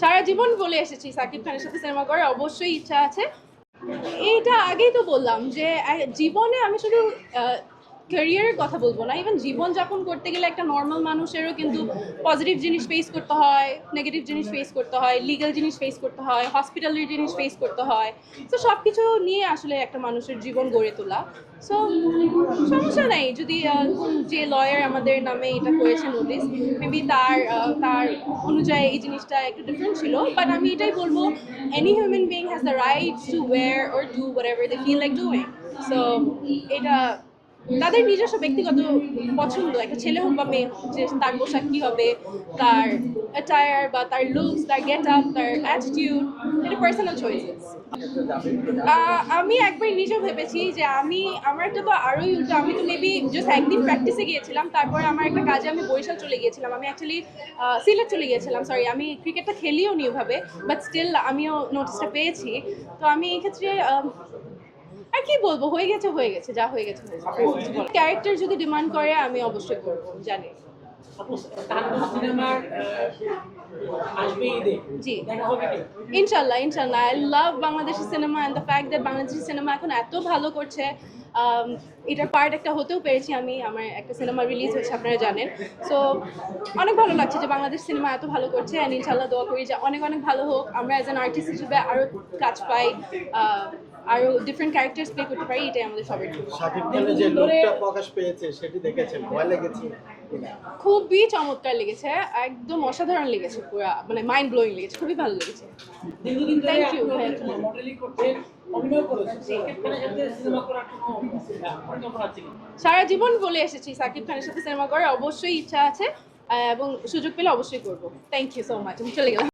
সারা জীবন বলে এসেছি সাকিব খানের সাথে সিনেমা করার, অবশ্যই ইচ্ছা আছে। এইটা আগেই তো বললাম যে জীবনে আমি শুধু ক্যারিয়ারের কথা বলব না ইভেন জীবনযাপন করতে গেলে একটা নর্মাল মানুষেরও কিন্তু পজিটিভ জিনিস ফেস করতে হয় নেগেটিভ জিনিস ফেস করতে হয় লিগ্যাল জিনিস ফেস করতে হয় হসপিটালের জিনিস ফেস করতে হয়। তো সব কিছু নিয়ে আসলে একটা মানুষের জীবন গড়ে তোলা। সো সমস্যা নাই, যদি যে লয়ার আমাদের নামে এটা করেছে নোটিস মেবি তার তার অনুযায়ী এই জিনিসটা একটু ডিফারেন্ট ছিল বাট আমি এটাই বলব any human being has the right to wear or do whatever they feel like doing so এটা তাদের নিজস্ব ব্যক্তিগত পছন্দ, একটা ছেলে হোক বা মেয়ে হোক যে তার পোশাক কী হবে, তার অ্যাটায়ার বা তার লুকস তার গেট আপ তার অ্যাটিটিউড এটা পার্সোনাল চয়েসেস আমি একবার নিজেও ভেবেছি যে আমি, আমার একটা তো আরোই উল্টো, আমি তো মেবি জাস্ট একদিন প্র্যাকটিসে গিয়েছিলাম, তারপরে আমার একটা কাজে আমি বরিশাল চলে গিয়েছিলাম, আমি অ্যাকচুয়ালি সিলেট চলে গিয়েছিলাম সরি আমি ক্রিকেটটা খেলিও নি ওভাবে বাট স্টিল আমিও নোটিসটা পেয়েছি। তো আমি এই ক্ষেত্রে আর কি বলব, হয়ে গেছে হয়ে গেছে, যা হয়ে গেছে ক্যারেক্টার যদি ডিমান্ড করে, আমি অবশ্যই করব, জানি। জি। ইনশাল্লাহ ইনশাল্লাহ। I love Bangladeshi cinema and the fact that Bangladeshi cinema এখন এত ভালো করছে। এটার পার্ট একটা হতেও পেরেছি আমি আমার একটা সিনেমা রিলিজ হয়েছে আপনারা জানেন। সো অনেক ভালো লাগছে যে বাংলাদেশ সিনেমা এত ভালো করছে অ্যান্ড ইনশাল্লাহ দোয়া করি যে অনেক অনেক ভালো হোক। আমরা অ্যাজ অ্যান আর্টিস্ট হিসেবে আরও কাজ পাই আরও ডিফারেন্ট ক্যারেক্টার্স প্লে করতে পারি এটাই আমাদের সবার জন্য। শাকিব খানের যে লুকটা প্রকাশ পেয়েছে সেটি দেখেছেন? ভয় লেগেছে খুবই চমৎকার লেগেছে একদম অসাধারণ লেগেছে পুরো মানে মাইন্ড ব্লোয়িং লেগেছে খুবই ভালো লেগেছে। thank you. মডেলিং করছেন সারা জীবন বলে এসেছি সাকিব খানের সাথে সিনেমা করার অবশ্যই ইচ্ছা আছে এবং সুযোগ পেলে অবশ্যই করব। থ্যাংক ইউ সো মাচ চলে গেলাম।